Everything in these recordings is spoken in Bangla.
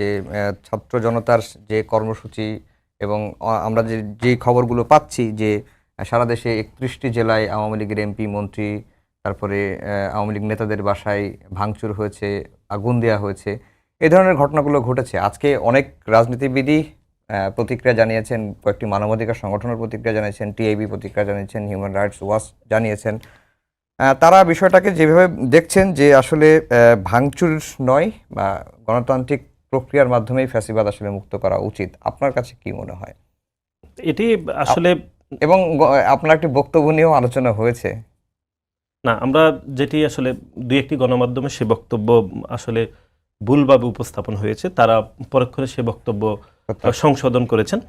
যে ছাত্র জনতার যে কর্মসূচি এবং আমরা যে যে খবরগুলো পাচ্ছি যে সারা দেশে একত্রিশটি জেলায় আওয়ামী লীগের এমপি, মন্ত্রী, তারপরে আওয়ামী লীগ নেতাদের বাসায় ভাঙচুর হয়েছে, আগুন দেওয়া হয়েছে এই ধরনের ঘটনাগুলো ঘটেছে। আজকে অনেক রাজনীতিবিদই প্রতিক্রিয়া জানিয়েছেন, কয়েকটি মানবাধিকার সংগঠনের প্রতিক্রিয়া জানিয়েছেন, টিআইবি প্রতিক্রিয়া জানিয়েছেন হিউম্যান রাইটস ওয়াচ জানিয়েছেন। তারা বিষয়টাকে যেভাবে দেখছেন যে আসলে ভাঙচুর নয় বা গণতান্ত্রিক প্রক্রিয়ার মাধ্যমেই ফ্যাসিবাদ আসলে মুক্ত করা উচিত। আপনার কাছে কি মনে হয়? এটি আসলে এবং আপনার একটি বক্তব্য নিয়েও আলোচনা হয়েছে। না আমরা যেটি আসলে দুই একটি গণমাধ্যমে সে বক্তব্য আসলে ভুলভাবে উপস্থাপন হয়েছে তারা পরক্ষণে সে বক্তব্য সংশোধন করেছেন।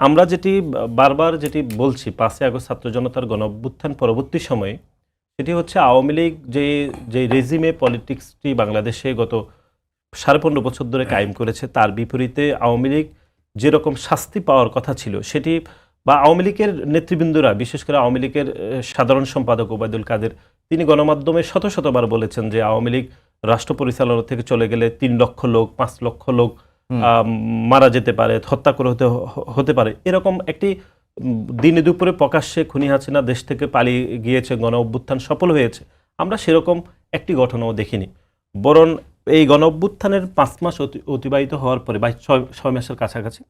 আমরা যেটি বারবার যেটি বলছি পাঁচই আগস্ট ছাত্র জনতার গণ পরবর্তী সময়ে সেটি হচ্ছে আওয়ামী লীগ যে যে রেজিমে পলিটিক্সটি বাংলাদেশে গত সাড়ে পনেরো বছর ধরে কায়েম করেছে তার বিপরীতে আওয়ামী লীগ যেরকম শাস্তি পাওয়ার কথা ছিল সেটি বা আওয়ামী লীগের নেতৃবৃন্দরা বিশেষ করে আওয়ামী লীগের সাধারণ সম্পাদক ওবায়দুল কাদের তিনি গণমাধ্যমে শত শতবার বলেছেন যে আওয়ামী লীগ রাষ্ট্র পরিচালনা থেকে চলে গেলে তিন লক্ষ লোক পাঁচ লক্ষ লোক মারা যেতে পারে হত্যা করে হতে হতে পারে। এরকম একটি দিনে দুপুরে প্রকাশ্যে খুনি হাসিনা দেশ থেকে পালিয়ে গিয়েছে গণ অভ্যুত্থান সফল হয়েছে। আমরা সেরকম একটি ঘটনাও দেখিনি। বরং এই গণ অভ্যুত্থানের পাঁচ মাস অতি- অতিবাহিত হওয়ার পরে বা ছয় ছয় মাসের কাছাকাছি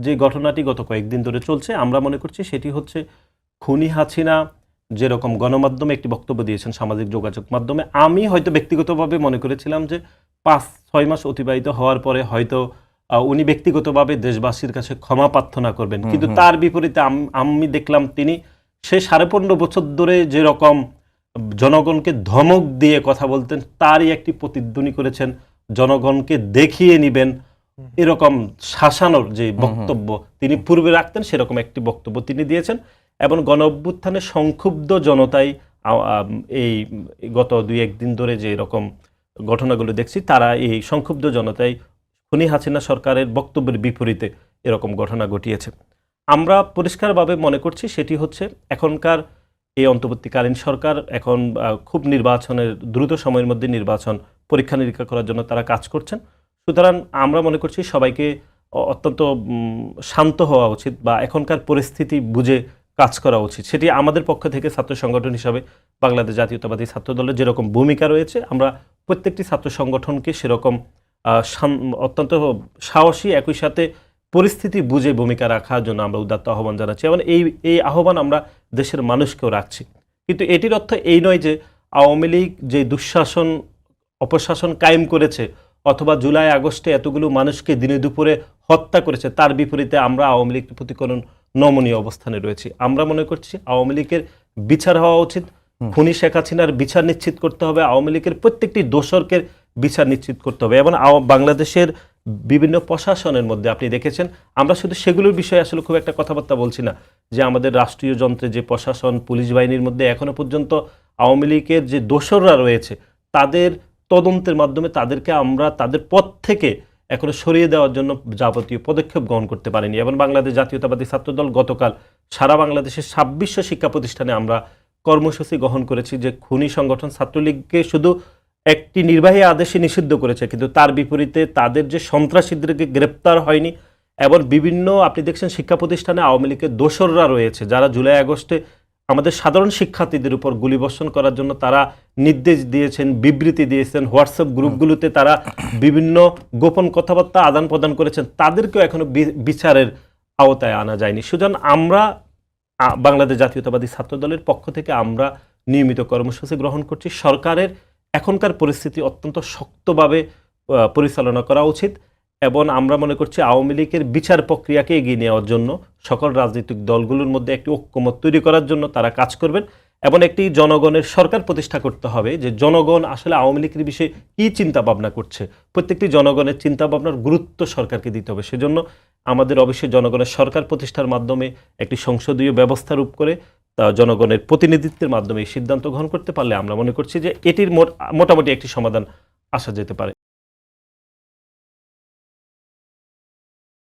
যে ঘটনাটি গত কয়েকদিন ধরে চলছে আমরা মনে করছি সেটি হচ্ছে খুনি হাসিনা যেরকম গণমাধ্যমে একটি বক্তব্য দিয়েছেন সামাজিক যোগাযোগ মাধ্যমে। আমি হয়তো ব্যক্তিগতভাবে মনে করেছিলাম যে পাঁচ ছয় মাস অতিবাহিত হওয়ার পরে হয়তো উনি ব্যক্তিগতভাবে দেশবাসীর কাছে ক্ষমা প্রার্থনা করবেন। কিন্তু তার বিপরীতে আম- আমি দেখলাম তিনি সে সাড়ে পনেরো বছর ধরে যেরকম জনগণকে ধমক দিয়ে কথা বলতেন তারই একটি প্রতিধ্বনি করেছেন জনগণকে দেখিয়ে নিবেন এরকম শাসানোর যে বক্তব্য তিনি পূর্বে রাখতেন সেরকম একটি বক্তব্য তিনি দিয়েছেন। এবং গণ অভ্যুত্থানে সংক্ষুব্ধ জনতাই এই গত দুই একদিন ধরে যে এরকম ঘটনাগুলো দেখছি তারা এই সংক্ষুব্ধ জনতাই খুনি হাসিনা সরকারের বক্তব্যের বিপরীতে এরকম ঘটনা ঘটিয়েছে। আমরা পরিষ্কারভাবে মনে করছি সেটি হচ্ছে এখনকার এই অন্তর্বর্তীকালীন সরকার এখন খুব নির্বাচনের দ্রুত সময়ের মধ্যে নির্বাচন পরীক্ষা নিরীক্ষা করার জন্য তারা কাজ করছেন। সুতরাং আমরা মনে করছি সবাইকে অত্যন্ত শান্ত হওয়া উচিত বা এখনকার পরিস্থিতি বুঝে কাজ করা উচিত। সেটি আমাদের পক্ষ থেকে ছাত্র সংগঠন হিসাবে বাংলাদেশ জাতীয়তাবাদী ছাত্র দলের যেরকম ভূমিকা রয়েছে, আমরা প্রত্যেকটি ছাত্র সংগঠনকে সেরকম অত্যন্ত সাহসী একই সাথে পরিস্থিতি বুঝে ভূমিকা রাখার জন্য আমরা উদাত্ত আহ্বান জানাচ্ছি। এবং এই এই আহ্বান আমরা দেশের মানুষকেও রাখছি। কিন্তু এটির অর্থ এই নয় যে আওয়ামী লীগ যে দুঃশাসন অপশাসন কায়েম করেছে অথবা জুলাই আগস্টে এতগুলো মানুষকে দিনে দুপুরে হত্যা করেছে তার বিপরীতে আমরা আওয়ামী লীগের প্রতি কোনো নমনীয় অবস্থানে রয়েছি। আমরা মনে করছি আওয়ামী লীগের বিচার হওয়া উচিত। খুনি শেখ হাসিনার বিচার নিশ্চিত করতে হবে। আওয়ামী লীগের প্রত্যেকটি দোসরকে বিচার নিশ্চিত করতে হবে। এবং বাংলাদেশের বিভিন্ন প্রশাসনের মধ্যে আপনি দেখেছেন। আমরা শুধু সেগুলোর বিষয়ে আসলে খুব একটা কথাবার্তা বলছি না। যে আমাদের রাষ্ট্রীয় যন্ত্রে যে প্রশাসন, পুলিশ বাহিনীর মধ্যে এখনও পর্যন্ত আওয়ামী লীগের যে দোসররা রয়েছে, তাদের তদন্তের মাধ্যমে তাদেরকে আমরা তাদের পদ থেকে এখনও সরিয়ে দেওয়ার জন্য যাবতীয় পদক্ষেপ গ্রহণ করতে পারিনি। এবং বাংলাদেশ জাতীয়তাবাদী ছাত্রদল গতকাল সারা বাংলাদেশের ছাব্বিশশো শিক্ষা প্রতিষ্ঠানে আমরা কর্মসূচি গ্রহণ করেছি যে খুনি সংগঠন ছাত্রলীগকে শুধু একটি নির্বাহী আদেশে নিষিদ্ধ করেছে, কিন্তু তার বিপরীতে তাদের যে সন্ত্রাসীদেরকে গ্রেপ্তার হয়নি এবং বিভিন্ন, আপনি দেখছেন শিক্ষা প্রতিষ্ঠানে আওয়ামী লীগের দোসররা রয়েছে, যারা জুলাই আগস্টে আমাদের সাধারণ শিক্ষার্থীদের উপর গুলিবর্ষণ করার জন্য তারা নির্দেশ দিয়েছেন, বিবৃতি দিয়েছেন, হোয়াটসঅ্যাপ গ্রুপগুলোতে তারা বিভিন্ন গোপন কথাবার্তা আদান প্রদান করেছেন, তাদেরকেও এখনও বিচারের আওতায় আনা যায়নি। সুতরাং আমরা বাংলাদেশ জাতীয়তাবাদী ছাত্র দলের পক্ষ থেকে আমরা নিয়মিত কর্মসূচি গ্রহণ করছি। সরকারের এখনকার পরিস্থিতি অত্যন্ত শক্তভাবে পরিচালনা করা উচিত এবং আমরা মনে করছি আওয়ামী লীগের বিচার প্রক্রিয়াকে এগিয়ে নেওয়ার জন্য সকল রাজনৈতিক দলগুলোর মধ্যে একটি ঐক্যমত তৈরি করার জন্য তারা কাজ করবেন এবং একটি জনগণের সরকার প্রতিষ্ঠা করতে হবে যে জনগণ আসলে আওয়ামী লীগের বিষয়ে কী চিন্তা ভাবনা করছে। প্রত্যেকটি জনগণের চিন্তা ভাবনার গুরুত্ব সরকারকে দিতে হবে। সেজন্য আমাদের অবশ্যই জনগণের সরকার প্রতিষ্ঠার মাধ্যমে একটি সংসদীয় ব্যবস্থা রূপ করে জনগণের প্রতিনিধিত্বের মাধ্যমে সিদ্ধান্ত গ্রহণ করতে পারলে আমরা মনে করছি যে এটির মোট- মোটামুটি একটি সমাধান আসা যেতে পারে।